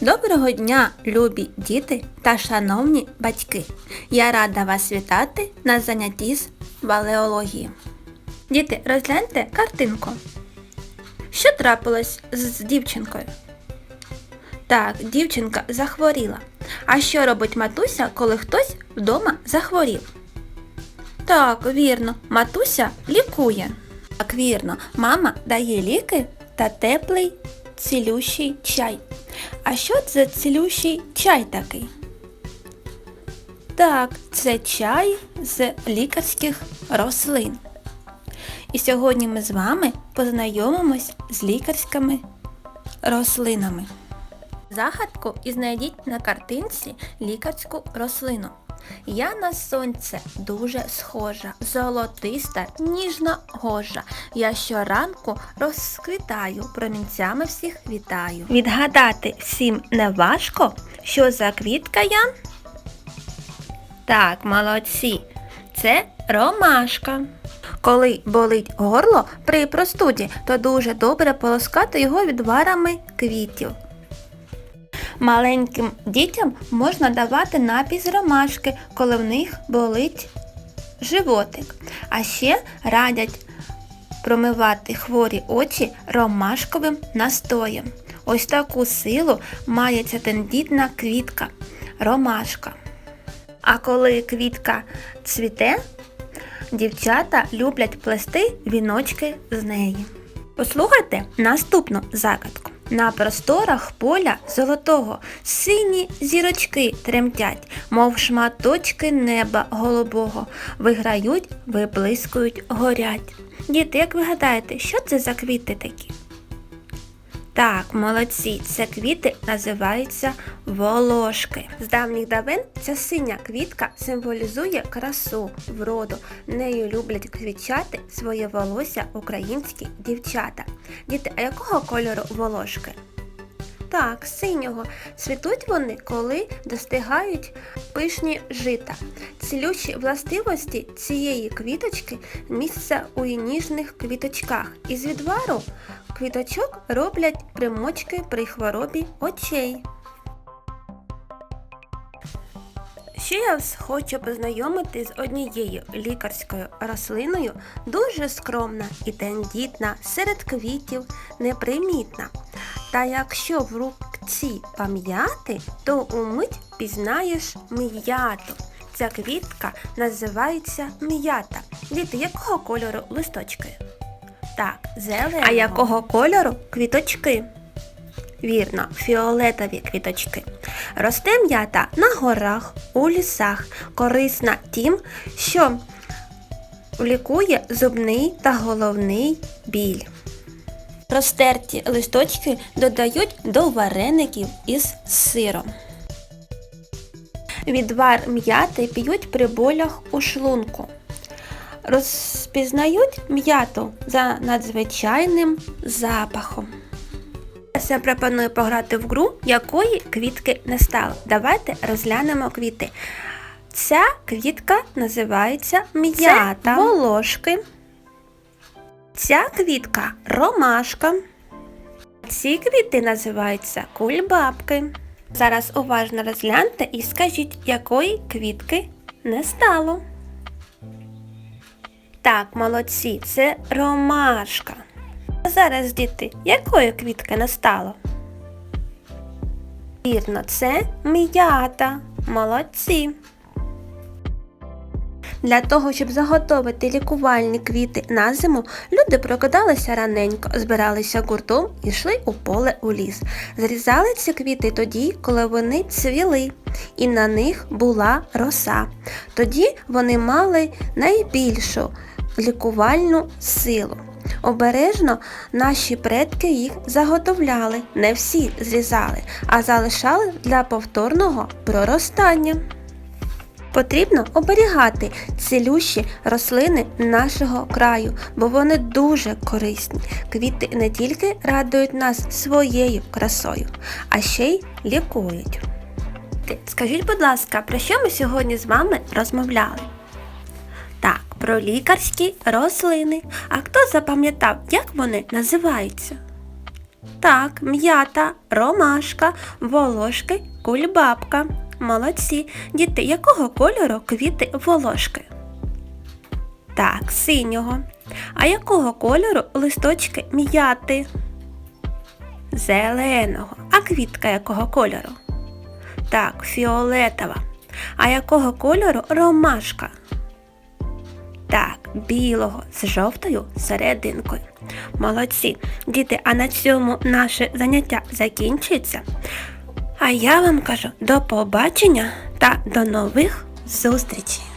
Доброго дня, любі діти та шановні батьки! Я рада вас вітати на занятті з балеології. Діти, розгляньте картинку. Що трапилось з дівчинкою? Так, дівчинка захворіла. А що робить матуся, коли хтось вдома захворів? Так, вірно, матуся лікує. Так, вірно, мама дає ліки та теплий цілющий чай. А що це цілющий чай такий? Так, це чай з лікарських рослин. І сьогодні ми з вами познайомимось з лікарськими рослинами. Загадку і знайдіть на картинці лікарську рослину. Я на сонце дуже схожа, золотиста, ніжна гожа. Я щоранку розквітаю, промінцями всіх вітаю. Відгадати всім не важко, що за квітка я? Так, молодці, це ромашка. Коли болить горло при простуді, то дуже добре полоскати його відварами квітів. Маленьким дітям можна давати напій з ромашки, коли в них болить животик. А ще радять промивати хворі очі ромашковим настоєм. Ось таку силу має ця тендітна квітка ромашка. А коли квітка цвіте, дівчата люблять плести віночки з неї. Послухайте наступну загадку. На просторах поля золотого сині зірочки тремтять, мов шматочки неба голубого, виграють, виблискують, горять. Діти, як ви гадаєте, що це за квіти такі? Так, молодці, це квіти називаються волошки. З давніх давен ця синя квітка символізує красу, вроду. Нею люблять квітчати своє волосся українські дівчата. Діти, а якого кольору волошки? Так, синього. Цвітуть вони, коли достигають пишні жита. Цілющі властивості цієї квіточки місця у ніжних квіточках. Із відвару квіточок роблять примочки при хворобі очей. Ще я вас хочу познайомити з однією лікарською рослиною, дуже скромна і тендітна, серед квітів непримітна. Та якщо в руці пам'яти, то умить пізнаєш м'яту. Ця квітка називається м'ята. Діти, якого кольору листочки? Так, зеленого. А якого кольору квіточки? Вірно, фіолетові квіточки. Росте м'ята на горах, у лісах, корисна тим, що лікує зубний та головний біль. Розтерті листочки додають до вареників із сиром. Відвар м'яти п'ють при болях у шлунку. Розпізнають м'яту за надзвичайним запахом. Я пропоную пограти в гру, якої квітки не стало. Давайте розглянемо квіти. Ця квітка називається м'ята. волошки. Ця квітка ромашка. Ці квіти називаються кульбабки. Зараз уважно розгляньте і скажіть, якої квітки не стало. Так, молодці, це ромашка. А зараз, діти, якої квітки не стало? Вірно, це м'ята. Молодці. Для того, щоб заготовити лікувальні квіти на зиму, люди прокидалися раненько, збиралися гуртом і йшли у поле у ліс. Зрізали ці квіти тоді, коли вони цвіли, і на них була роса. Тоді вони мали найбільшу лікувальну силу. Обережно наші предки їх заготовляли, не всі зрізали, а залишали для повторного проростання. Потрібно оберігати цілющі рослини нашого краю, бо вони дуже корисні. Квіти не тільки радують нас своєю красою, а ще й лікують. Скажіть, будь ласка, про що ми сьогодні з вами розмовляли? Так, про лікарські рослини. А хто запам'ятав, як вони називаються? Так, м'ята, ромашка, волошки, кульбабка. Молодці. Діти, якого кольору квіти волошки? Так, синього. А якого кольору листочки м'яти? Зеленого. А квітка якого кольору? Так, фіолетова. А якого кольору ромашка? Так, білого з жовтою серединкою. Молодці. Діти, а на цьому наше заняття закінчується. А я вам кажу до побачення та до нових зустрічей!